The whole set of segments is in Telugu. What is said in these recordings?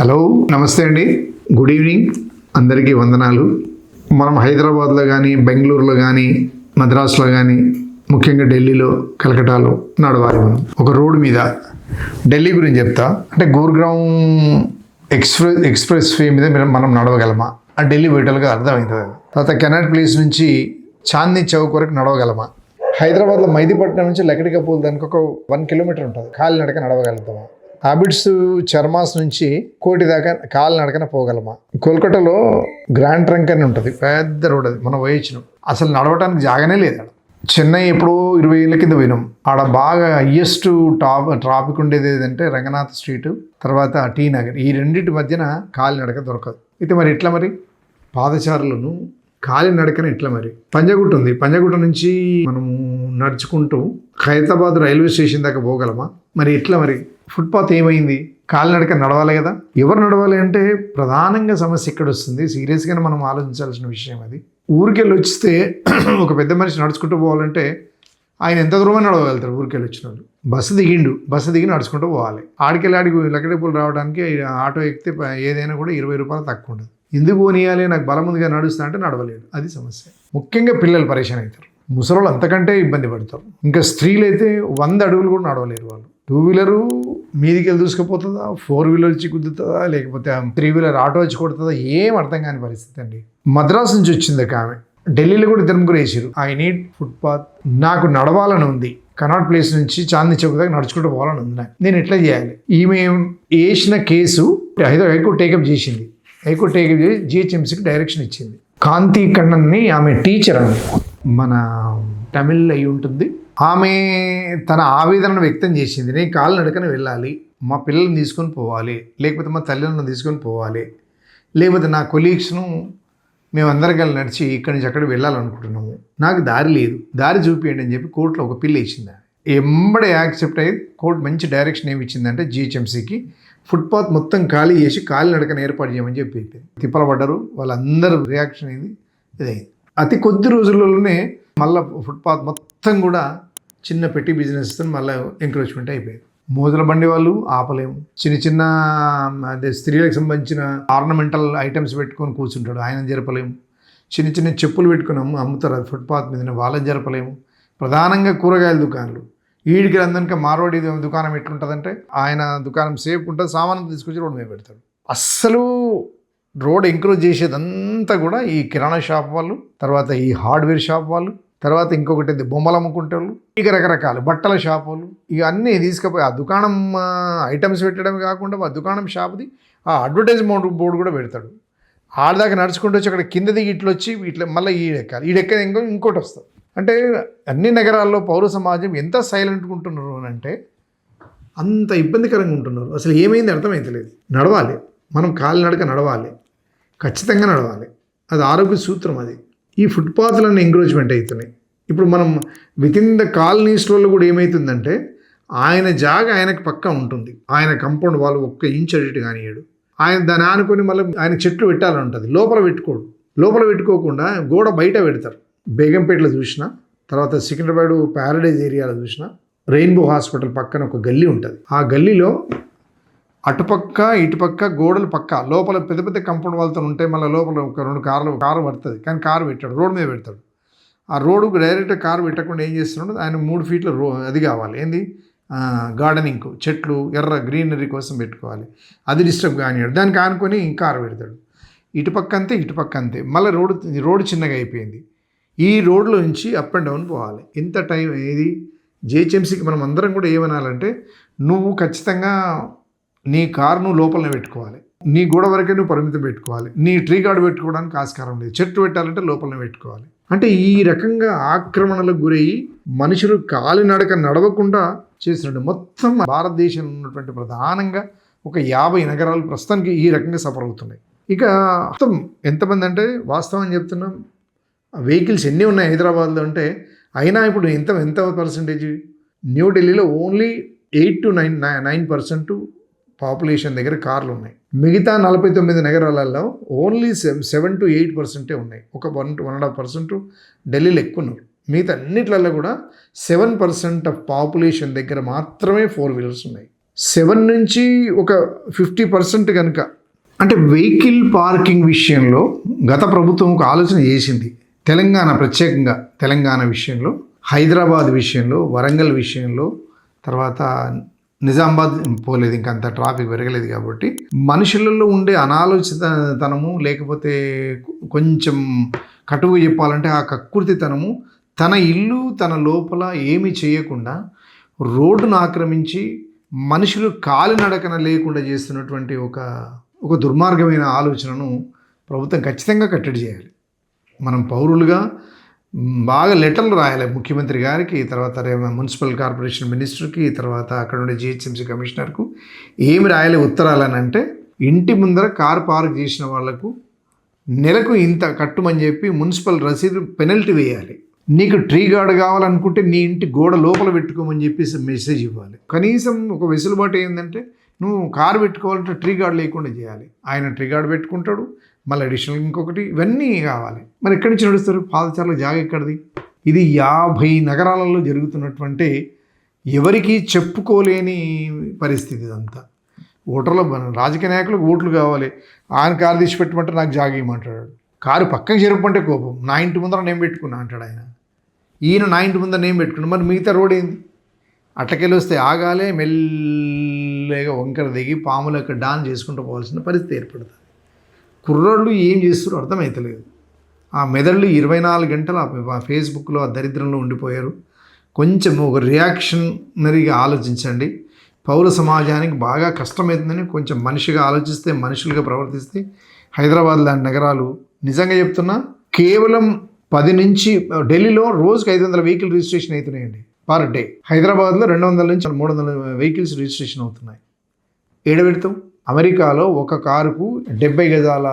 హలో నమస్తే అండి. Good evening. అందరికీ వందనాలు. మనం హైదరాబాద్లో కానీ బెంగళూరులో కానీ మద్రాసులో కానీ ముఖ్యంగా ఢిల్లీలో కలకటాలో నడవాలి మనం. ఒక రోడ్డు మీద ఢిల్లీ గురించి చెప్తా. అంటే గూర్గ్రామ్ ఎక్స్ప్రెస్ ఎక్స్ప్రెస్ వే మీద మనం- మనం నడవగలమా? ఆ ఢిల్లీ పోయేటోళ్ళకి అర్థమవుతుంది తర్వాత కెనాట్ ప్లేస్ నుంచి చాందీ చౌక్ వరకు నడవగలమా? హైదరాబాద్లో మైదీపట్నం నుంచి లకడికపూల్ దానికి ఒక వన్ కిలోమీటర్ ఉంటుంది. కాలి నడక నడవగలుగుతామా? హ్యాబిట్స్ చర్మాస్ నుంచి కోటి దాకా కాలు నడకన పోగలమా? కోల్కతాలో గ్రాండ్ ట్రంక్ అని ఉంటుంది పెద్ద రోడ్ అది మనం వేయించిన అసలు నడవటానికి జాగానే లేదు అక్కడ చెన్నై ఎప్పుడో ఇరవై ఏళ్ళ కింద పోయినాం. ఆడ బాగా హయ్యెస్ట్ టాప్ ట్రాఫిక్ ఉండేది ఏదంటే రంగనాథ్ స్ట్రీట్ తర్వాత టీ నగర్ ఈ రెండింటి మధ్యన కాలినడక దొరకదు. అయితే మరి ఎట్లా మరి? పాదచారులను కాలి నడకన ఎట్లా మరి? పంజగుట్ట ఉంది. పంజగుట్ట నుంచి మనము నడుచుకుంటూ ఖైరతాబాద్ రైల్వే స్టేషన్ దాకా పోగలమా? మరి ఎట్లా మరి? ఫుట్పాత్ ఏమైంది? కాలినడక నడవాలి కదా? ఎవరు నడవాలి అంటే ప్రధానంగా సమస్య ఇక్కడ వస్తుంది సీరియస్గానే మనం ఆలోచించాల్సిన విషయం అది. ఊరికెళ్ళి వచ్చిస్తే ఒక పెద్ద మనిషి నడుచుకుంటూ పోవాలంటే ఆయన ఎంత దూరమైనా నడవగలుగుతారు ఊరికెళ్ళి వచ్చిన వాళ్ళు బస్సు దిగిండు. బస్సు దిగి నడుచుకుంటూ పోవాలి. ఆడికెళ్ళి ఆడికి లక్కడేపులు రావడానికి ఆటో ఎక్కితే ఏదైనా కూడా ఇరవై రూపాయలు తక్కువ ఉండదు. ఎందుకు పోనీయాలి? నాకు బలం ఉందిగా నడుస్తా అంటే నడవలేడు. అది సమస్య. ముఖ్యంగా పిల్లలు పరేషాన్ అవుతారు. ముసలోళ్ళు అంతకంటే ఇబ్బంది పడతారు. ఇంకా స్త్రీలు అయితే వంద అడుగులు కూడా నడవలేరు వాళ్ళు. టూ వీలరు మీదికి వెళ్ళి దూసుకుపోతుందా? ఫోర్ వీలర్ వచ్చి గుద్దుతుందా? లేకపోతే త్రీ వీలర్ ఆటో వచ్చి కొడుతుందా? ఏం అర్థం కాని పరిస్థితి అండి. మద్రాసు నుంచి వచ్చింది ఒక ఆమె. ఢిల్లీలో కూడా ఇద్దరు ముగ్గురు వేసారు ఐ నీడ్ ఫుట్పాత్ నాకు నడవాలని ఉంది. కనాట్ ప్లేస్ నుంచి చాందీ చౌక్ దాకా నడుచుకుంటూ పోవాలని ఉంది నాకు. నేను ఎట్లా చేయాలి? ఈమె వేసిన case Hyderabad high court take up చేసింది. హైకోర్టు టేకప్ చేసి జిహెచ్ఎంసీకి డైరెక్షన్ ఇచ్చింది. కాంతి కన్నన్ని ఆమె టీచర్ అని మన తమిళ్ అయి ఉంటుంది. ఆమె తన ఆవేదనను వ్యక్తం చేసింది నేను కాళ్ళు నడకన వెళ్ళాలి మా పిల్లల్ని తీసుకొని పోవాలి లేకపోతే మా తల్లిదండ్రులను తీసుకొని పోవాలి లేకపోతే నా కొలీగ్స్ను మేమందరం కలిసి నడిచి ఇక్కడి నుంచి అక్కడ వెళ్ళాలనుకుంటున్నాము. నాకు దారి లేదు దారి చూపించండి అని చెప్పి కోర్టులో ఒక పిల్ల ఇచ్చింది ఎంబడే యాక్సెప్ట్ అయ్యి కోర్టు మంచి డైరెక్షన్ ఏమి ఇచ్చిందంటే జిహెచ్ఎంసీకి ఫుట్పాత్ మొత్తం ఖాళీ చేసి కాలినడకన ఏర్పాటు చేయమని చెప్పి తిప్పలపడ్డారు వాళ్ళందరూ రియాక్షన్ అయింది ఇదైంది. అతి కొద్ది రోజులలోనే మళ్ళీ ఫుట్పాత్ మొత్తం కూడా చిన్న పెట్టి బిజినెస్ మళ్ళీ ఎంకరేజ్మెంట్ అయిపోయింది మోదల బండి వాళ్ళు ఆపలేము. చిన్న చిన్న అదే స్త్రీలకు సంబంధించిన ఆర్నమెంటల్ ఐటమ్స్ పెట్టుకొని కూర్చుంటాడు ఆయన జరపలేము. చిన్న చిన్న చెప్పులు పెట్టుకొని అమ్ము అమ్ముతారు అది ఫుట్పాత్ మీద వాళ్ళని జరపలేము. ప్రధానంగా కూరగాయల దుకాణాలు. ఈడికి అందరికీ మార్వాడి దుకాణం ఎట్లుంటుందంటే ఆయన దుకాణం సేఫ్ ఉంటుంది సామాను తీసుకొచ్చి రోడ్డు మీద పెడతాడు. అస్సలు రోడ్ ఎంకరేజ్ చేసేదంతా కూడా ఈ కిరాణా షాప్ వాళ్ళు తర్వాత ఈ హార్డ్వేర్ షాప్ వాళ్ళు తర్వాత ఇంకొకటి బొమ్మలు అమ్ముకుంటే వాళ్ళు ఇక రకరకాల బట్టల షాప్ వాళ్ళు ఇక అన్నీ తీసుకుపోయి ఆ దుకాణం ఐటమ్స్ పెట్టడం కాకుండా ఆ దుకాణం షాప్ది ఆ అడ్వర్టైజ్మెంట్ బోర్డు కూడా పెడతాడు. ఆడదాకా నడుచుకుంటూ వచ్చి అక్కడ కింద దిగి ఇట్లా వచ్చి ఇట్లా మళ్ళీ ఈడెక్కాలి ఈడెక్క ఇంకో ఇంకోటి వస్తుంది. అంటే అన్ని నగరాల్లో పౌర సమాజం ఎంత సైలెంట్గా ఉంటున్నారు అని అంటే అంత ఇబ్బందికరంగా ఉంటున్నారు. అసలు ఏమైంది అర్థమైతలేదు. నడవాలి. మనం కాలినడక నడవాలి. ఖచ్చితంగా నడవాలి. అది ఆరోగ్య సూత్రం అది. ఈ ఫుట్పాత్లన్నీ ఎంకరేజ్మెంట్ అవుతున్నాయి ఇప్పుడు మనం విత్ ఇన్ ద కాలనీస్లో కూడా ఏమవుతుందంటే ఆయన జాగ ఆయనకు పక్కా ఉంటుంది. ఆయన కంపౌండ్ వాళ్ళు ఒక్క ఇంచ్ అడిట్ కానియడు. ఆయన దాన్ని ఆనుకొని మళ్ళీ ఆయన చెట్లు పెట్టాలని ఉంటుంది లోపల పెట్టుకోడు. లోపల పెట్టుకోకుండా గోడ బయట పెడతారు. బేగంపేటలో చూసిన తర్వాత సికింద్రాబాడు ప్యారడైజ్ ఏరియాలో చూసిన రెయిన్బో హాస్పిటల్ పక్కన ఒక గల్లీ ఉంటుంది. ఆ గల్లీలో అటుపక్క ఇటుపక్క గోడలు పక్క. లోపల పెద్ద పెద్ద కంపౌండ్ వాళ్ళతో ఉంటే మళ్ళీ లోపల ఒక రెండు కార్లు కారు పడుతుంది. కానీ కారు పెట్టాడు. రోడ్డు మీద పెడతాడు. ఆ రోడ్డుకు డైరెక్ట్ కారు పెట్టకుండా ఏం చేస్తున్నాడు? ఆయన మూడు ఫీట్ల రో అది కావాలి. ఏంది? గార్డెనింగ్ చెట్లు ఎర్ర గ్రీనరీ కోసం పెట్టుకోవాలి. అది డిస్టర్బ్ కానివాడు దానికి ఆనుకొని కారు పెడతాడు. ఇటుపక్క అంతే ఇటుపక్క అంతే. మళ్ళీ రోడ్డు రోడ్డు చిన్నగా అయిపోయింది. ఈ రోడ్లో నుంచి అప్ అండ్ డౌన్ పోవాలి. ఇంత టైం ఏది? జేహెచ్ఎంసీకి మనం అందరం కూడా ఏమనాలంటే నువ్వు ఖచ్చితంగా నీ కారును లోపలనే పెట్టుకోవాలి. నీ గోడ వరకే నువ్వు పరిమితం పెట్టుకోవాలి. నీ ట్రీ గార్డ్ పెట్టుకోవడానికి ఆస్కారం లేదు. చెట్టు పెట్టాలంటే లోపలనే పెట్టుకోవాలి. అంటే ఈ రకంగా ఆక్రమణలకు గురయ్యి మనుషులు కాలినడక నడవకుండా చేసినట్టు మొత్తం భారతదేశంలో ఉన్నటువంటి ప్రధానంగా ఒక యాభై నగరాలు ప్రస్తుతానికి ఈ రకంగా సఫర్ అవుతున్నాయి. ఇక మొత్తం ఎంతమంది అంటే వాస్తవం చెప్తున్నాం. వెహికల్స్ ఎన్ని ఉన్నాయి హైదరాబాద్లో అంటే అయినా ఇప్పుడు ఎంత ఎంత పర్సంటేజ్? న్యూఢిల్లీలో only eight to nine nine percent population దగ్గర కార్లు ఉన్నాయి. మిగతా నలభై తొమ్మిది నగరాలలో ఓన్లీ సెవెన్ టు ఎయిట్ పర్సెంటే ఉన్నాయి. ఒక one one and half percent ఢిల్లీలో ఎక్కువ ఉన్నారు మిగతా అన్నిట్లలో కూడా సెవెన్ పర్సెంట్ ఆఫ్ పాపులేషన్ దగ్గర మాత్రమే ఫోర్ వీలర్స్ ఉన్నాయి. సెవెన్ నుంచి ఒక ఫిఫ్టీ పర్సెంట్ కనుక అంటే వెహికల్ పార్కింగ్ విషయంలో గత ప్రభుత్వం ఒక ఆలోచన చేసింది. తెలంగాణ ప్రత్యేకంగా తెలంగాణ విషయంలో హైదరాబాద్ విషయంలో వరంగల్ విషయంలో తర్వాత నిజామాబాద్ పోలేదు ఇంకా అంత ట్రాఫిక్ పెరగలేదు కాబట్టి మనుషులలో ఉండే అనాలోచితనము లేకపోతే కొంచెం కటువు చెప్పాలంటే ఆ కక్కుర్తితనము తన ఇల్లు తన లోపల ఏమీ చేయకుండా రోడ్డును ఆక్రమించి మనుషులు కాలినడకన లేకుండా చేస్తున్నటువంటి ఒక ఒక దుర్మార్గమైన ఆలోచనను ప్రభుత్వం ఖచ్చితంగా కట్టడి చేయాలి. మనం పౌరులుగా బాగా లెటర్లు రాయాలి ముఖ్యమంత్రి గారికి తర్వాత మున్సిపల్ కార్పొరేషన్ మినిస్టర్కి తర్వాత అక్కడ ఉండే జిహెచ్ఎంసీ కమిషనర్కు ఏమి రాయాలి ఉత్తరాలని అంటే ఇంటి ముందర కార్ పార్క్ చేసిన వాళ్ళకు నెలకు ఇంత కట్టుమని చెప్పి మున్సిపల్ రసీదు పెనల్టీ వేయాలి. నీకు ట్రీ గార్డ్ కావాలనుకుంటే నీ ఇంటి గోడ లోపల పెట్టుకోమని చెప్పేసి మెసేజ్ ఇవ్వాలి. కనీసం ఒక వెసులుబాటు ఏంటంటే నువ్వు కారు పెట్టుకోవాలంటే ట్రీ గార్డ్ లేకుండా చేయాలి. ఆయన ట్రీ గార్డ్ పెట్టుకుంటాడు మళ్ళీ అడిషనల్ ఇంకొకటి ఇవన్నీ కావాలి. మరి ఎక్కడి నుంచి నడుస్తారు? పాదచారుల జాగ ఎక్కడిది? ఇది యాభై నగరాలలో జరుగుతున్నటువంటి ఎవరికీ చెప్పుకోలేని పరిస్థితి ఇదంతా. ఓటర్ల రాజకీయ నాయకులకు ఓట్లు కావాలి. ఆయన కారు తీసి పెట్టమంటే నాకు జాగేయమంటాడు కారు పక్కకి జరపమంటే కోపం. నా ఇంటి ముందర నేను పెట్టుకున్నా అంటాడు ఆయన. ఈయన నా ఇంటి ముందర నేను పెట్టుకున్నా. మరి మిగతా రోడ్ ఏంది? అట్టకెళ్ళి వస్తే ఆగాలే మెల్లగా వంకర దిగి పాములకు డాన్ చేసుకుంటూ పోవాల్సిన పరిస్థితి ఏర్పడుతుంది. కుర్రోళ్ళు ఏం చేస్తారో అర్థమవుతలేదు ఆ మెదళ్ళు ఇరవై నాలుగు గంటలు ఆ ఫేస్బుక్లో ఆ దరిద్రంలో ఉండిపోయారు. కొంచెం ఒక రియాక్షనరీగా ఆలోచించండి. పౌర సమాజానికి బాగా కష్టమవుతుందని కొంచెం మనిషిగా ఆలోచిస్తే మనుషులుగా ప్రవర్తిస్తే హైదరాబాద్ లాంటి నగరాలు నిజంగా చెప్తున్నా కేవలం పది నుంచి ఢిల్లీలో రోజుకి ఐదు వందల వెహికల్ రిజిస్ట్రేషన్ అవుతున్నాయండి పర్ డే. హైదరాబాద్లో రెండు వందల నుంచి మూడు వందల వెహికల్స్ రిజిస్ట్రేషన్ అవుతున్నాయి. ఏడబెడతాం అమెరికాలో ఒక కారుకు డెబ్బై గజాల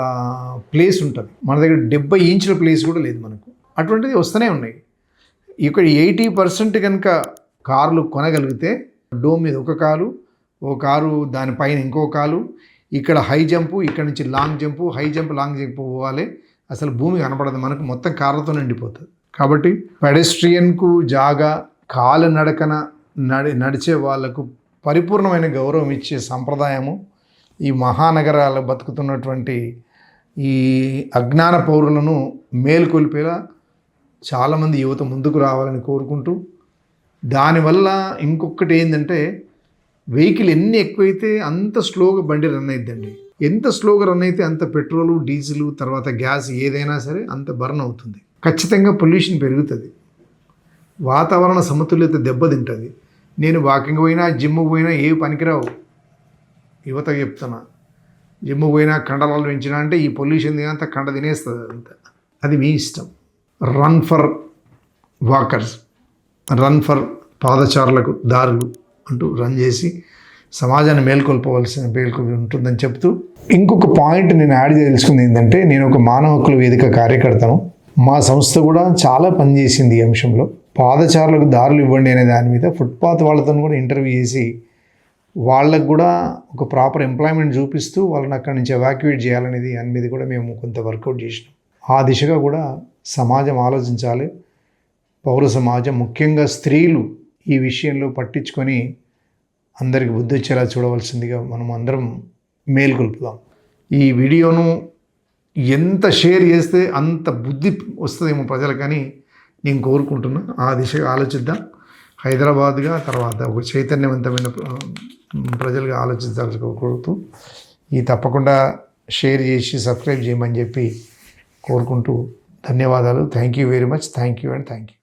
ప్లేస్ ఉంటుంది. మన దగ్గర డెబ్బై ఇంచుల ప్లేస్ కూడా లేదు మనకు. అటువంటిది వస్తూనే ఉన్నాయి. ఇక్కడ ఎయిటీ పర్సెంట్ కనుక కార్లు కొనగలిగితే డోమ్ మీద ఒక కారు ఓ కారు దానిపైన ఇంకో కారు ఇక్కడ హై జంపు ఇక్కడ నుంచి long jump high jump long jump పోవాలి. అసలు భూమి కనపడదు. మనకు మొత్తం కార్లతో నిండిపోతుంది. కాబట్టి పెడెస్ట్రియన్కు జాగా కాలు నడకన నడి నడిచే వాళ్ళకు పరిపూర్ణమైన గౌరవం ఇచ్చే సంప్రదాయము ఈ మహానగరాలు బతుకుతున్నటువంటి ఈ అజ్ఞాన పౌరులను మేల్కొల్పేలా చాలామంది యువత ముందుకు రావాలని కోరుకుంటూ దానివల్ల ఇంకొకటి ఏంటంటే వెహికల్ ఎన్ని ఎక్కువైతే అంత స్లోగా బండి రన్ అయిద్దండి. ఎంత స్లోగా రన్ అయితే అంత పెట్రోలు డీజిల్ తర్వాత గ్యాస్ ఏదైనా సరే అంత బర్న్ అవుతుంది. ఖచ్చితంగా పొల్యూషన్ పెరుగుతుంది. వాతావరణ సమతుల్యత దెబ్బతింటుంది. నేను వాకింగ్ పోయినా జిమ్ పోయినా ఏ పనికిరావు. యువత చెప్తున్నా జిమ్ పోయినా కండలాలు పెంచినా అంటే ఈ పొల్యూషన్ తినంత కండ తినేస్తుంది అంత. అది మీ ఇష్టం. Run for walkers run for పాదచారులకు దారులు అంటూ రన్ చేసి సమాజాన్ని మేల్కొల్పవలసిన మేల్కొల్పి ఉంటుందని చెప్తూ ఇంకొక పాయింట్ నేను యాడ్ తెలుసుకుంది ఏంటంటే నేను ఒక మానవ హక్కుల వేదిక కార్యకర్తను. మా సంస్థ కూడా చాలా పనిచేసింది ఈ అంశంలో. పాదచారులకు దారులు ఇవ్వండి అనే దాని మీద ఫుట్పాత్ వాళ్ళతో కూడా ఇంటర్వ్యూ చేసి వాళ్ళకు కూడా ఒక ప్రాపర్ ఎంప్లాయ్మెంట్ చూపిస్తూ వాళ్ళని అక్కడి నుంచి ఎవాక్యుయేట్ చేయాలనేది అనేది కూడా మేము కొంత వర్కౌట్ చేసినాం. ఆ దిశగా కూడా సమాజం ఆలోచించాలి. పౌర సమాజం ముఖ్యంగా స్త్రీలు ఈ విషయంలో పట్టించుకొని అందరికి బుద్ధి వచ్చేలా చూడవలసిందిగా మనం అందరం మేల్కొల్పుదాం ఈ వీడియోను ఎంత షేర్ చేస్తే అంత బుద్ధి వస్తుందేమో ప్రజలకని నేను కోరుకుంటున్నా. ఆ దిశగా ఆలోచిద్దాం. హైదరాబాద్గా తర్వాత ఒక చైతన్యవంతమైన ప్రజలుగా ఆలోచించాల్సి ఈ తప్పకుండా షేర్ చేసి సబ్స్క్రైబ్ చేయమని చెప్పి కోరుకుంటూ ధన్యవాదాలు. Thank you very much. Thank you and thank you.